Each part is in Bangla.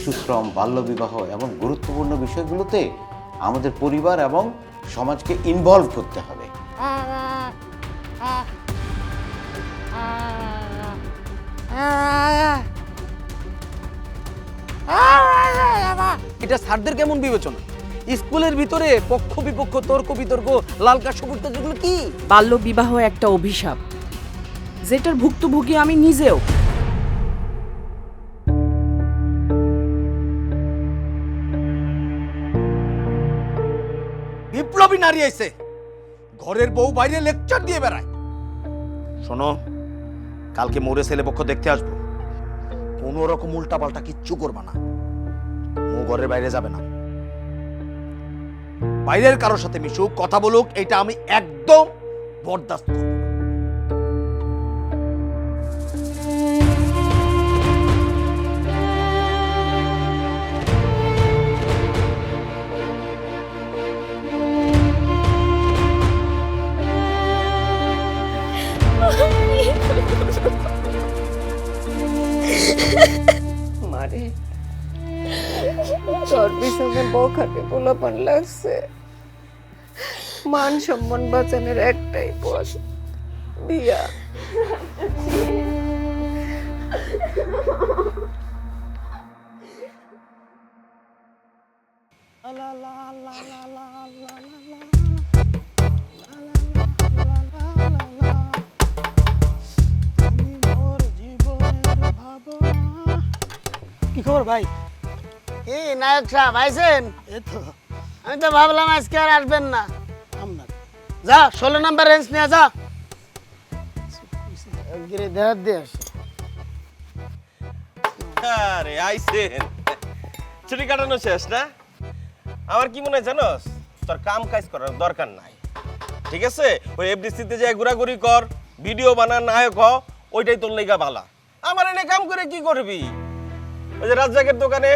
ব্যতিক্রম বাল্যবিবাহ এবং গুরুত্বপূর্ণ বিষয়গুলোতে আমাদের পরিবার এবং সমাজকে ইনভলভ করতে হবে। এটা স্যারদের কেমন বিবেচনা? স্কুলের ভিতরে পক্ষ বিপক্ষ তর্ক বিতর্ক লাল কাঠ সবুজ কাঠ এগুলো কি? বাল্য বিবাহ একটা অভিশাপ যেটার ভুক্তভোগী আমি নিজেও। নারী আইছে। ঘরের বউ বাইরে লেকচার দিয়ে বেড়ায়। শোনো, কালকে মোরে ছেলে পক্ষ দেখতে আসব। কোনো রকম উল্টা পাল্টা কিচ্ছু করবা না। ও ঘরের বাইরে যাবে না। বাইরের কারোর সাথে মিশুক, কথা বলুক এটা আমি একদম বরদাস্ত করব। মারে তোর পিছনে বখাটে পোলাপান লাগছে। মান সম্মান বাঁচানোর একটাই পথ। বিয়া কি খবর ভাই? কি নায়ক সাহেব আইসেন এই তো। আমি তো ভাবলাম আজকে আর আসবেন না। আমরা। যা ষোলো নাম্বার রেঞ্জ নিয়ে যা। গিরি দেহাত দিয়ে আসে। আরে আইসেন ছুটি কাটানো শেষ না? আমার কি মনে হয় জানোস? তোর কাম কাজ করার দরকার নাই। ঠিক আছে? ওই এফডিসিতে যে ঘোরাঘুরি কর ভিডিও বানা নায়ক হ ওইটাই তোর লেগা ভালা আমার এনে কাম করে কি করবি? ওই যে রাজ্জাকের দোকানে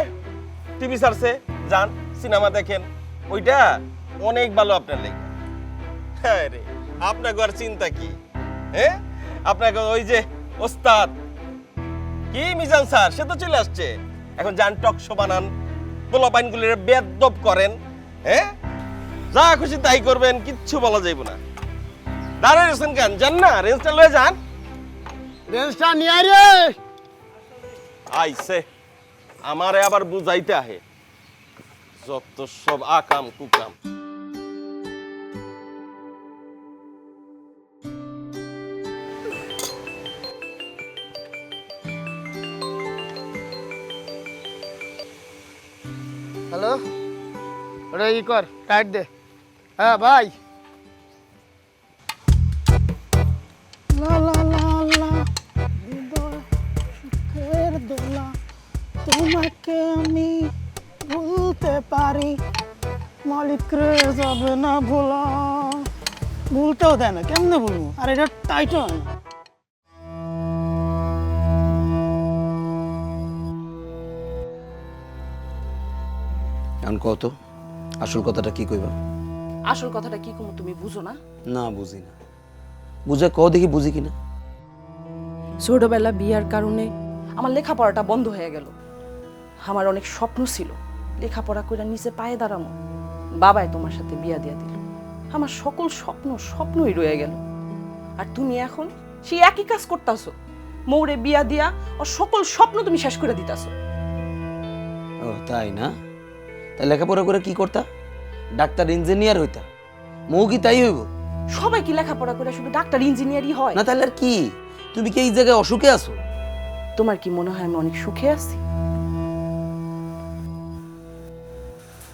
টিভি সারছে যান সিনেমা দেখেন। ওইটা অনেক ভালো আপনার লেগে। হ্যাঁ রে আপনাকে আর চিন্তা কি? হ্যাঁ? আপনাকে ওই যে ওস্তাদ। কি মিজান স্যার সে তো চলে আসছে। এখন যান টক শো বানান পোলাপাইনগুলির বেদব করেন হ্যাঁ? যা খুশি তাই করবেন কিচ্ছু বলা যাইব না। দাঁড়ায় রয়েছেন কেন যান না রেঞ্জটা লয়ে যান। রেঞ্জটা নিয়ে রে। আইসে। আমারে আবার বুঝাইতে আহে। যত সব আকাম কুকাম। হ্যালো? ওটা ই কর টাইট দে। হ্যাঁ ভাই। তোমাকে আমি ভুলতে পারি। মালিক রে যাবে না ভোলা। ভুলতেও দেয় না কেমনে বলব আর এটা টাইটও হয় না এখন কত আসল কথাটা কি কইবা? আসল কথাটা কি কমু তুমি বুঝো না? না বুঝি না। বুঝে কও দেখি বুঝি কিনা? ছোটবেলা বিয়ার কারণে আমার লেখাপড়াটা বন্ধ হয়ে গেল। আমার অনেক স্বপ্ন ছিল। লেখাপড়া করে নিচে পায়ে দাঁড়ানো বাবাই তোমার সাথে বিয়া দিয়া দিল। আমার সকল স্বপ্ন স্বপ্নই রয়ে গেল। আর তুমি এখন সেই একই কাজ করতাছো। মৌরে বিয়া দিয়া ও সকল স্বপ্ন তুমি শেষ করে দিতাছো। ও তাই না? তাই লেখাপড়া করে কি করতা? ডাক্তার ইঞ্জিনিয়ার হইতা। মৌ কি তাই হইব? সবাই কি লেখাপড়া করে শুধু ডাক্তার ইঞ্জিনিয়ারই হয়? না তাহলে আর কি? তুমি কি এই জায়গায় অসুখে আছো? তোমার কি মনে হয় আমি অনেক সুখে আছি?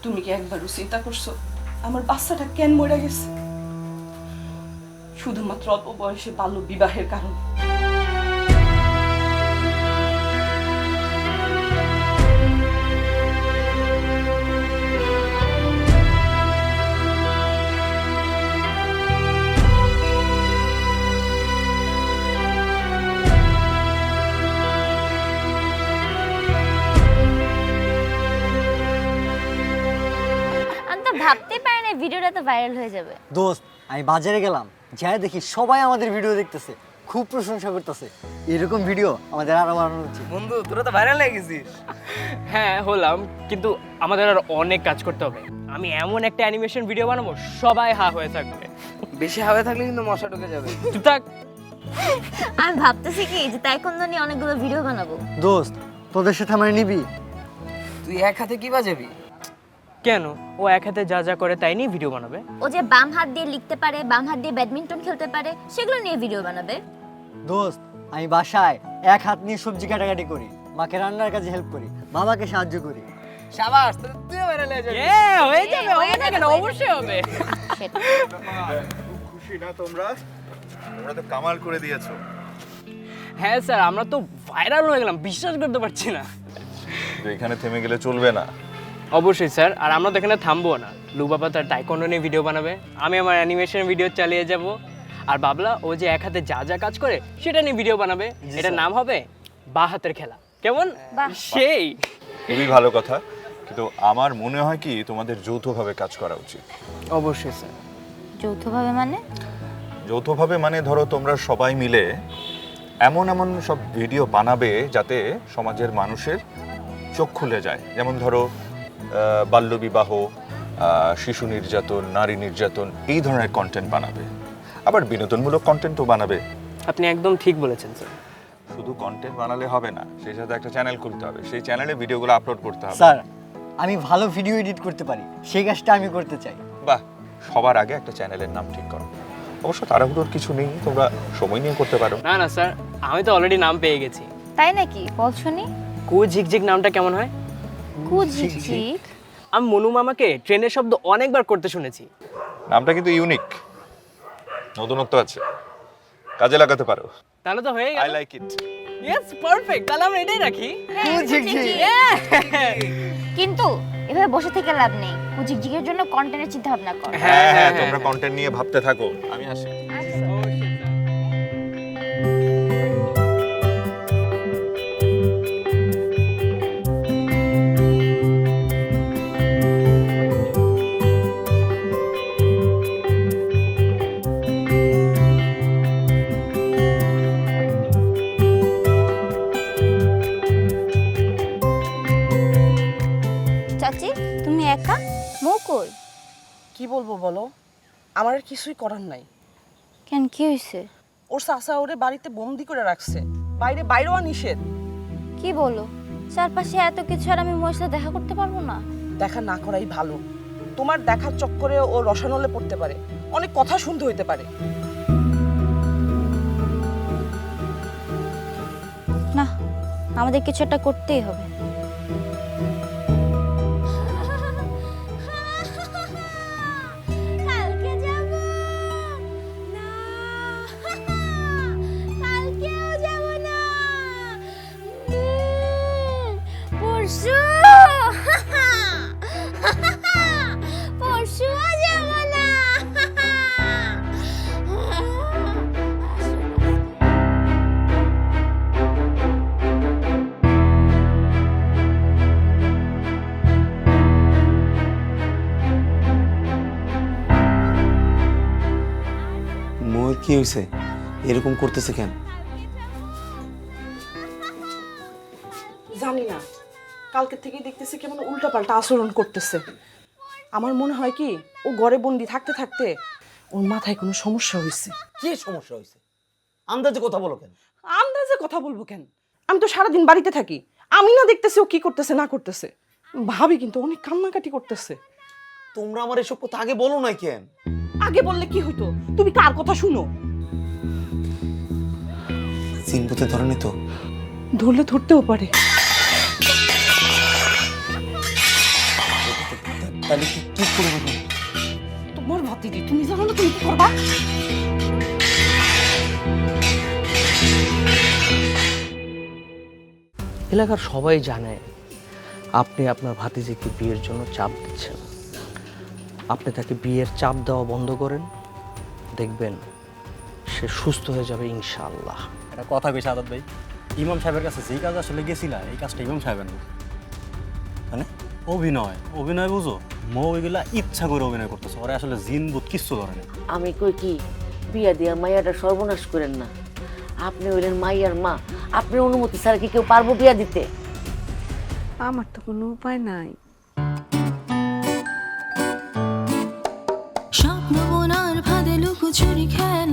তুমি কি একবারও চিন্তা করছ? আমার বাচ্চাটা কেন মরে গেছে? শুধুমাত্র অল্প বয়সে বাল্য বিবাহের কারণে। ভাবতেই পারি না ভিডিওটা তো ভাইরাল হয়ে যাবে। দোস্ত আমি বাজারে গেলাম যাই দেখি সবাই আমাদের ভিডিও দেখতেছে খুব প্রশংসা করতেছে। এরকম ভিডিও আমাদের আরও বানানো উচিত। বন্ধু তোরা তো ভাইরাল হয়ে গেছিস। হ্যাঁ হলাম কিন্তু আমাদের আর অনেক কাজ করতে হবে। আমি এমন একটা অ্যানিমেশন ভিডিও বানাবো সবাই হা হয়ে থাকবে। বেশি হাওয়া থাকলে কিন্তু মশা ঢুকে যাবে। চুপ থাক। আমি ভাবতেছি কি যে তাইকোন্দ নিয়ে অনেকগুলো ভিডিও বানাবো। দোস্ত তোদের সাথে আমার নিবি। তুই এক হাতে কি বাজাবি? কেন? ও এক হাতে যা যা করে তাই নিয়ে ভিডিও বানাবে। ও যে বাম হাত দিয়ে লিখতে পারে বাম হাত দিয়ে ব্যাডমিন্টন খেলতে পারে সেগুলো নিয়ে ভিডিও বানাবে। দোস্ত আমি বাসায় এক হাত নিয়ে সবজি কাটাকাটি করি মাকে রান্নার কাজে হেল্প করি বাবাকে সাহায্য করি। সাবাস তুইও ভাইরাল হয়ে যাবি। এ হয়ে যাবে হয়ে না যাবে, হয়ে অবশ্যই হবে। খুশি না তোমরা? তোমরা তো কামাল করে দিয়েছ। হ্যাঁ স্যার আমরা তো ভাইরাল হয়ে গেলাম বিশ্বাস করতে পারছি না। তো এখানে থেমে গেলে চলবে না। অবশ্যই স্যার। আর আমরা তো এখানে থামবো না। লু বাবা তার টাইকন্ডো নিয়ে ভিডিও বানাবে। আমি আমার অ্যানিমেশন ভিডিও চালিয়ে যাব। আর বাবলা ও যে এক হাতে যা যা কাজ করে সেটা নিয়ে ভিডিও বানাবে। এটার নাম হবে বা হাতের খেলা। কেমন? সেই। খুবই ভালো কথা। কিন্তু আমার মনে হয় কি তোমাদের যৌথভাবে কাজ করা উচিত। অবশ্যই স্যার। যৌথভাবে মানে? যৌথভাবে মানে ধরো তোমরা সবাই মিলে এমন এমন সব ভিডিও বানাবে যাতে সমাজের মানুষের চোখ খুলে যায়। যেমন ধরো বাল্যবিবাহ শিশু নির্যাতন নারী নির্যাতন এই ধরনের কন্টেন্ট বানাবে। আবার বিনোদনমূলক কন্টেন্টও বানাবে। আপনি একদম ঠিক বলেছেন স্যার শুধু কন্টেন্ট বানালে হবে না সেই সাথে একটা চ্যানেল খুলতে হবে। সেই চ্যানেলে ভিডিওগুলো আপলোড করতে হবে। স্যার আমি ভালো ভিডিও এডিট করতে পারি। সেই কাজটা আমি করতে চাই। বাহ সবার আগে একটা চ্যানেলের নাম ঠিক করো। অবশ্য তাড়াহুড়োর কিছু নেই তোমরা সময় নিয়ে করতে পারো। না না স্যার আমি তো অলরেডি নাম পেয়ে গেছি। তাই নাকি? বল শুনি কু ঝিকঝিক নামটা কেমন হয়? কুঝিক আমি মনু মামাকে ট্রেনের শব্দ অনেকবার করতে শুনেছি। নামটা কিন্তু ইউনিক নতুনত্ব আছে। কাজে লাগাতে পারো। তাহলে তো হয়ে I like it yes perfect তাহলে আমরা এটাই রাখি। কিন্তু এভাবে বসে থেকে লাভ নেই। কুঝিকঝিকের জন্য কন্টেন্টের চিন্তা ভাবনা কর। হ্যাঁ হ্যাঁ তোমরা কন্টেন্ট নিয়ে ভাবতে থাকো। আমি আসি। আর কিছুই করার নাই। কেন কি হয়েছে ওর চাচা ওরে বাড়িতে বন্দি করে রাখছে। বাইরে বাইরেও নিষেধ। কি বলো? চারপাশে এত কিছু আর আমি মোয়ের দেখা করতে পারব না? দেখা না করাই ভালো। তোমার দেখার চক্করে ও রসানলে পড়তে পারে। অনেক কথা শুনতে হইতে পারে। না আমাদের কিছু একটা করতেই হবে। কি হয়েছে এরকম করতেছে কেন? জানি না। কালকে থেকেই দেখতেছি কেমন উল্টাপাল্টা আচরণ করতেছে। আমার মনে হয় কি ও ঘরে বন্দি থাকতে থাকতে ওর মাথায় কোনো সমস্যা হয়েছে কি সমস্যা হয়েছে আন্দাজে কথা বলো কেন? আন্দাজে কথা বলব কেন? আমি তো সারাদিন বাড়িতে থাকি। আমি না দেখতেছি ও কি করতেছে না করতেছে। ভাবি কিন্তু অনেক কান্নাকাটি করতেছে। তোমরা আমার এসব কথা আগে বলো না কেন? আগে বললে কি হইতো? তুমি কার কথা শুনো? চিনপুতে ধরনি তো। ধরলে ধরতেও পারে। তাহলে কি কি করব? তোমার ভাতিজি তুমি জানো না তুমি কি করবা? এলাকার সবাই জানে আপনি আপনার ভাতিজিকে বিয়ের জন্য চাপ দিচ্ছেন। আপনি তাকে বিয়ের চাপ দেওয়া বন্ধ করেন দেখবেন সে সুস্থ হয়ে যাবে ইনশাআল্লাহ। একটা কথা কইছে আদাত ভাই ইমাম সাহেবের কাছে যেই কাজ আসলে গেছিলা এই কাজটা ইমাম সাহেবের না। মানে অভিনয় অভিনয় বুঝো মৌ এগুলা ইচ্ছা করে অভিনয় করতেছে ওরা আসলে জিন বুধ কিচ্ছু ধরে না। আমি কই কি বিয়া দিয়া মাইয়াটা সর্বনাশ করেন না। আপনি হইলেন মাইয়ার মা আপনার অনুমতি ছাড়া কি কেউ পারব বিয়া দিতে? আমার তো কোনো উপায় নাই। স্বপ্ন বোনার ফাঁদে লুকোচুরি খেলা চলে